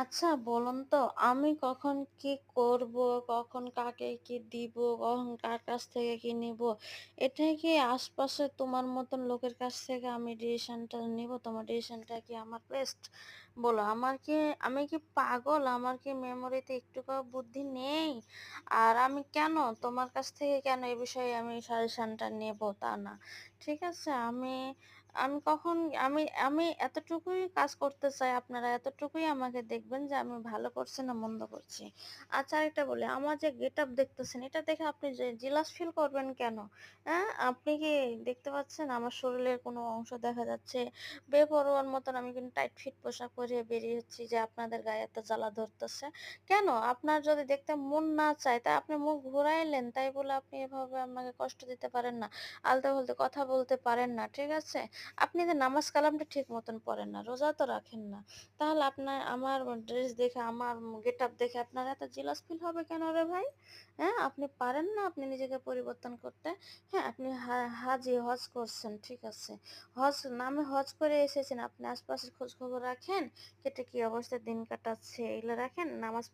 আচ্ছা বলুন তো আমি কখন কি করব, কখন কাকে কি দিব, কখন কার কাছ থেকে কি নিব? এটাই কি আশপাশে তোমার মতন লোকের কাছ থেকে আমি ডিসিশনটা নিব? তোমার ডিসিশনটা কি আমার বেস্ট? বলো আমার কি আমি কি পাগল? আমার কি মেমোরিতে একটুকুও বুদ্ধি নেই? আর আমি কেন তোমার কাছ থেকে কেন এ বিষয়ে আমি সাজেশনটা নেব তা না। ঠিক আছে? আমি আমি কখন আমি আমি এতটুকুই কাজ করতে চাই আপনারা এতটুকুই আমাকে দেখবেন যে আমি ভালো করছি না মন্দ করছি। আচ্ছা আরেকটা বলি, আমার যে গেটআপ দেখতেছেন এটা দেখে আপনি যে জেলাস ফিল করবেন কেন? হ্যাঁ? আপনি কি দেখতে পাচ্ছেন আমার শরীরের কোনো অংশ দেখা যাচ্ছে? বেপরোয়ার মতন আমি কিন্তু টাইট ফিট পোশাক পরে বেরিয়েছি যে আপনাদের গায়ে এত জ্বালা ধরতেছে। কেন? আপনার যদি দেখতে মন না চায় তা আপনি মুখ ঘুরাইলেন তাই আমাকে কষ্ট দিতে পারেন না। আলতু-ফালতু কথা বলতে পারেন না। ঠিক আছে? আপনি যে নামাজ কালামটা ঠিক মতন পড়েন না, রোজা তো রাখেন না। তাহলে আপনার আমার ড্রেস দেখে, আমার গেটআপ দেখে আপনার এত জেলাস ফিল হবে কেন রে ভাই? হ্যাঁ? আপনি পারেন না আপনি নিজেকে পরিবর্তন করতে? হ্যাঁ, আপনি হাজি, হজ করছেন, ঠিক আছে। হজ নামে হজ করে এসেছেন। আপনি আশপাশের খোঁজখবর রাখেন, কেটে কি অবস্থায় দিন কাটাচ্ছে এগুলা রাখেন? নামাজ